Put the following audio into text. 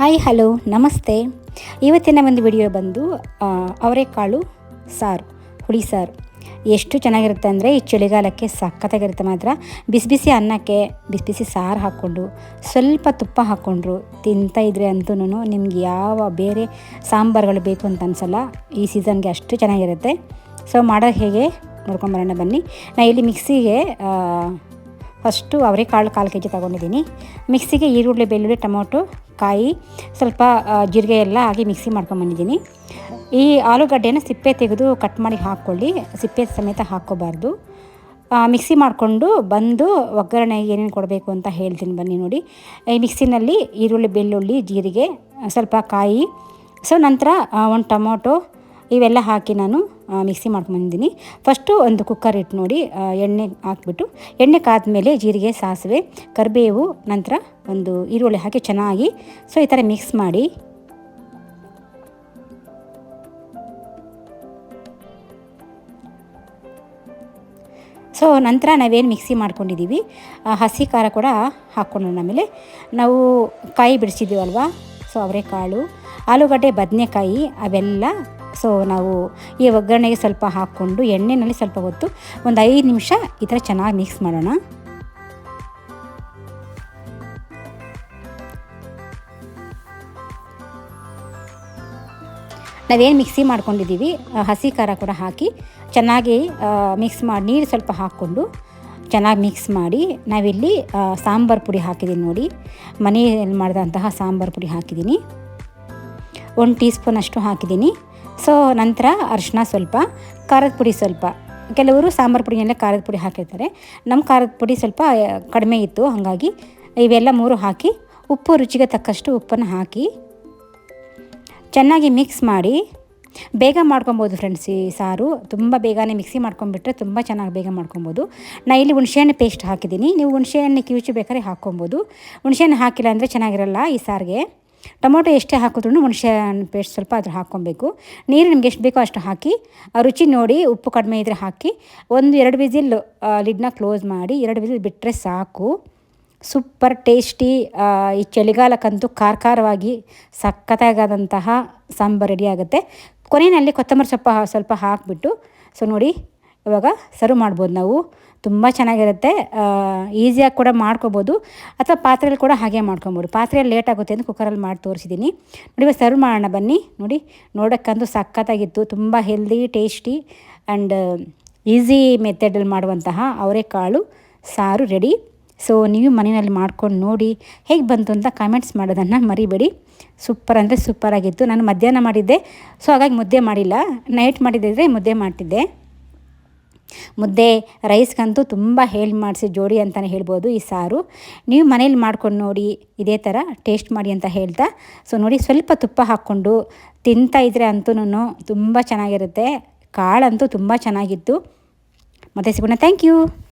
Hi, hello, ನಮಸ್ತೆ. ಇವತ್ತಿನ ಒಂದು ವಿಡಿಯೋ ಬಂದು ಅವರೆಕಾಳು ಸಾರು, ಹುಳಿ ಸಾರು. ಎಷ್ಟು ಚೆನ್ನಾಗಿರುತ್ತೆ ಅಂದರೆ ಈ ಚಳಿಗಾಲಕ್ಕೆ ಸಖತ್ತಾಗಿರುತ್ತೆ ಮಾತ್ರ. ಬಿಸಿ ಬಿಸಿ ಅನ್ನಕ್ಕೆ ಬಿಸಿ ಬಿಸಿ ಸಾರು ಹಾಕ್ಕೊಂಡು, ಸ್ವಲ್ಪ ತುಪ್ಪ ಹಾಕ್ಕೊಂಡ್ರು ತಿಂತಾ ಇದ್ರೆ ಅಂತೂ ನಿಮ್ಗೆ ಯಾವ ಬೇರೆ ಸಾಂಬಾರುಗಳು ಬೇಕು ಅಂತ ಅನ್ಸಲ್ಲ. ಈ ಸೀಸನ್ಗೆ ಅಷ್ಟು ಚೆನ್ನಾಗಿರುತ್ತೆ. ಸೊ ಮಾಡೋದು ಹೇಗೆ? ನೋಡ್ಕೊಂಬರೋಣ ಬನ್ನಿ. ನಾ ಇಲ್ಲಿ ಮಿಕ್ಸಿಗೆ ಫಸ್ಟು ಅವರೆಕಾಳು ಕಾಲು ಕೆ ಜಿ ತೊಗೊಂಡಿದ್ದೀನಿ. ಮಿಕ್ಸಿಗೆ ಈರುಳ್ಳಿ, ಬೆಳ್ಳುಳ್ಳಿ, ಟೊಮೊಟೊ ಕಾಯಿ ಸ್ವಲ್ಪ ಜೀರಿಗೆ ಎಲ್ಲ ಹಾಕಿ ಮಿಕ್ಸಿ ಮಾಡ್ಕೊಂಬಂದಿದ್ದೀನಿ ಈ ಆಲೂಗಡ್ಡೆನ ಸಿಪ್ಪೆ ತೆಗೆದು ಕಟ್ ಮಾಡಿ ಹಾಕ್ಕೊಳ್ಳಿ. ಸಿಪ್ಪೆ ಸಮೇತ ಹಾಕ್ಕೋಬಾರ್ದು. ಮಿಕ್ಸಿ ಮಾಡಿಕೊಂಡು ಬಂದು ಒಗ್ಗರಣೆಗೆ ಏನೇನು ಕೊಡಬೇಕು ಅಂತ ಹೇಳ್ತೀನಿ ಬನ್ನಿ ನೋಡಿ. ಈ ಮಿಕ್ಸಿನಲ್ಲಿ ಈರುಳ್ಳಿ, ಬೆಳ್ಳುಳ್ಳಿ, ಜೀರಿಗೆ, ಸ್ವಲ್ಪ ಕಾಯಿ. ಸೊ ನಂತರ ಒಂದು ಟೊಮೊಟೊ ಇವೆಲ್ಲ ಹಾಕಿ ನಾನು ಮಿಕ್ಸಿ ಮಾಡ್ಕೊಂಬಂದಿದ್ದೀನಿ ಫಸ್ಟು ಒಂದು ಕುಕ್ಕರ್ ಇಟ್ಟು ನೋಡಿ ಎಣ್ಣೆ ಹಾಕ್ಬಿಟ್ಟು. ಎಣ್ಣೆ ಕಾದ ಮೇಲೆ ಜೀರಿಗೆ, ಸಾಸಿವೆ, ಕರಿಬೇವು, ನಂತರ ಒಂದು ಈರುಳ್ಳಿ ಹಾಕಿ ಚೆನ್ನಾಗಿ ಸೊ ಈ ಥರ ಮಿಕ್ಸ್ ಮಾಡಿ. ಸೊ ನಂತರ ನಾವೇನು ಮಿಕ್ಸಿ ಮಾಡ್ಕೊಂಡಿದ್ದೀವಿ ಹಸಿ ಖಾರ ಕೂಡ ಹಾಕ್ಕೊಂಡೋಣ ಆಮೇಲೆ. ನಾವು ಕಾಯಿ ಬಿಡಿಸಿದ್ದೀವಲ್ವ? ಸೊ ಅವರೆಕಾಳು, ಆಲೂಗಡ್ಡೆ, ಬದನೆಕಾಯಿ ಅವೆಲ್ಲ ಸೊ ನಾವು ಈ ಒಗ್ಗರಣೆಗೆ ಸ್ವಲ್ಪ ಹಾಕ್ಕೊಂಡು ಎಣ್ಣೆಯಲ್ಲಿ ಸ್ವಲ್ಪ ಹೊತ್ತು ಒಂದು ಐದು ನಿಮಿಷ ಈ ಥರ ಚೆನ್ನಾಗಿ ಮಿಕ್ಸ್ ಮಾಡೋಣ. ನಾವೇನು ಮಿಕ್ಸಿ ಮಾಡ್ಕೊಂಡಿದ್ದೀವಿ ಹಸಿ ಖಾರ ಕೂಡ ಹಾಕಿ, ಚೆನ್ನಾಗಿ ಮಿಕ್ಸ್ ಮಾಡಿ, ನೀರು ಸ್ವಲ್ಪ ಹಾಕ್ಕೊಂಡು ಚೆನ್ನಾಗಿ ಮಿಕ್ಸ್ ಮಾಡಿ, ನಾವಿಲ್ಲಿ ಸಾಂಬಾರು ಪುಡಿ ಹಾಕಿದ್ದೀನಿ ನೋಡಿ. ಮನೆಯಲ್ಲಿ ಮಾಡಿದಂತಹ ಸಾಂಬಾರು ಪುಡಿ ಹಾಕಿದ್ದೀನಿ ಒಂದು ಟೀ ಸ್ಪೂನ್ ಅಷ್ಟು ಹಾಕಿದ್ದೀನಿ ಸೊ ನಂತರ ಅರಿಶಿನ ಸ್ವಲ್ಪ, ಖಾರದ ಪುಡಿ ಸ್ವಲ್ಪ. ಕೆಲವರು ಸಾಂಬಾರು ಪುಡಿಯಲ್ಲೇ ಖಾರದ ಪುಡಿ ಹಾಕಿರ್ತಾರೆ. ನಮ್ಮ ಖಾರದ ಪುಡಿ ಸ್ವಲ್ಪ, ಕಡಿಮೆ ಇತ್ತು, ಹಾಗಾಗಿ ಇವೆಲ್ಲ ಮೂರು ಹಾಕಿ, ಉಪ್ಪು ರುಚಿಗೆ ತಕ್ಕಷ್ಟು ಉಪ್ಪನ್ನು ಹಾಕಿ ಚೆನ್ನಾಗಿ ಮಿಕ್ಸ್ ಮಾಡಿ ಬೇಗ ಮಾಡ್ಕೊಬೋದು ಫ್ರೆಂಡ್ಸ್ ಈ ಸಾರು. ತುಂಬ ಬೇಗನೆ ಮಿಕ್ಸಿ ಮಾಡ್ಕೊಂಡ್ಬಿಟ್ರೆ ತುಂಬ ಚೆನ್ನಾಗಿ ಬೇಗ ಮಾಡ್ಕೊಬೋದು. ನಾ ಇಲ್ಲಿ ಹುಣಸೆಹಣ್ಣು ಪೇಸ್ಟ್ ಹಾಕಿದ್ದೀನಿ. ನೀವು ಹುಣಸೆಹಣ್ಣು ಕಿವಿಚು ಬೇಕಾದ್ರೆ ಹಾಕ್ಕೊಬೋದು. ಹುಣಸೆಹಣ್ಣು ಹಾಕಿಲ್ಲ ಅಂದರೆ ಚೆನ್ನಾಗಿರಲ್ಲ ಈ ಸಾರಿಗೆ. ಟೊಮೊಟೊ ಎಷ್ಟೇ ಹಾಕಿದ್ರು ಹುಣಸೆಹಣ್ಣು ಪೇಸ್ಟ್ ಸ್ವಲ್ಪ ಅದ್ರ ಹಾಕ್ಕೊಬೇಕು. ನೀರು ನಿಮ್ಗೆ ಎಷ್ಟು ಬೇಕೋ ಅಷ್ಟು ಹಾಕಿ ರುಚಿ ನೋಡಿ, ಉಪ್ಪು ಕಡಿಮೆ ಇದ್ದರೆ ಹಾಕಿ, ಒಂದು ಎರಡು ವಿಸಿಲ್ ಲಿಡ್ನ ಕ್ಲೋಸ್ ಮಾಡಿ, ಎರಡು ವಿಸಿಲ್ ಬಿಟ್ಟರೆ ಸಾಕು. ಸೂಪರ್ ಟೇಸ್ಟಿ ಈ ಚಳಿಗಾಲಕ್ಕಂತೂ ಖಾರ ಖಾರವಾಗಿ ಸಖತ್ತಾಗಾದಂತಹ ಸಾಂಬಾರು ರೆಡಿ ಆಗುತ್ತೆ. ಕೊನೆಯಲ್ಲಿ ಕೊತ್ತಂಬರಿ ಸೊಪ್ಪು ಸ್ವಲ್ಪ ಹಾಕಿಬಿಟ್ಟು ಸೊ ನೋಡಿ, ಇವಾಗ ಸರ್ವ್ ಮಾಡ್ಬೋದು ನಾವು. ತುಂಬ ಚೆನ್ನಾಗಿರುತ್ತೆ. ಈಸಿಯಾಗಿ ಕೂಡ ಮಾಡ್ಕೋಬೋದು. ಅಥವಾ ಪಾತ್ರೆಯಲ್ಲಿ ಕೂಡ ಹಾಗೆ ಮಾಡ್ಕೊಬೋದು. ಪಾತ್ರೆಯಲ್ಲಿ ಲೇಟ್ ಆಗುತ್ತೆ ಅಂತ ಕುಕ್ಕರಲ್ಲಿ ಮಾಡಿ ತೋರಿಸಿದ್ದೀನಿ ನೋಡಿ ಸರ್ವ್ ಮಾಡೋಣ ಬನ್ನಿ. ನೋಡಿ, ನೋಡೋಕ್ಕಂತೂ ಸಖತ್ತಾಗಿತ್ತು. ತುಂಬ ಹೆಲ್ದಿ ಟೇಸ್ಟಿ ಆ್ಯಂಡ್ ಈಸಿ ಮೆಥಡಲ್ಲಿ ಮಾಡುವಂತಹ ಅವರೆಕಾಳು ಸಾರು ರೆಡಿ ಸೊ ನೀವು ಮನೆಯಲ್ಲಿ ಮಾಡ್ಕೊಂಡು ನೋಡಿ ಹೇಗೆ ಬಂತು ಅಂತ ಕಾಮೆಂಟ್ಸ್ ಮಾಡೋದನ್ನು ಮರಿಬೇಡಿ. ಸೂಪರ್ ಅಂದರೆ ಸೂಪರಾಗಿತ್ತು ನಾನು ಮಧ್ಯಾಹ್ನ ಮಾಡಿದ್ದೆ. ಸೊ ಹಾಗಾಗಿ ಮುದ್ದೆ ಮಾಡಿಲ್ಲ. ನೈಟ್ ಮಾಡಿದ್ದಿದ್ರೆ ಮುದ್ದೆ ಮಾಡ್ತಿದ್ದೆ. ಮುದ್ದೆ ರೈಸ್ಗಂತೂ ತುಂಬ ಹೇಳಿ ಮಾಡಿಸಿ, ಜೋಡಿ ಅಂತಲೇ ಹೇಳ್ಬೋದು ಈ ಸಾರು. ನೀವು ಮನೇಲಿ ಮಾಡ್ಕೊಂಡು ನೋಡಿ, ಇದೇ ಥರ ಟೇಸ್ಟ್ ಮಾಡಿ ಅಂತ ಹೇಳ್ತಾ. ಸೊ ನೋಡಿ ಸ್ವಲ್ಪ ತುಪ್ಪ ಹಾಕ್ಕೊಂಡು, ತಿಂತಾ ಇದ್ರೆ ಅಂತೂ ತುಂಬ ಚೆನ್ನಾಗಿರುತ್ತೆ. ಕಾಳಂತೂ ತುಂಬ ಚೆನ್ನಾಗಿತ್ತು. ಮತ್ತೆ ಸಿಗೋಣ. Thank you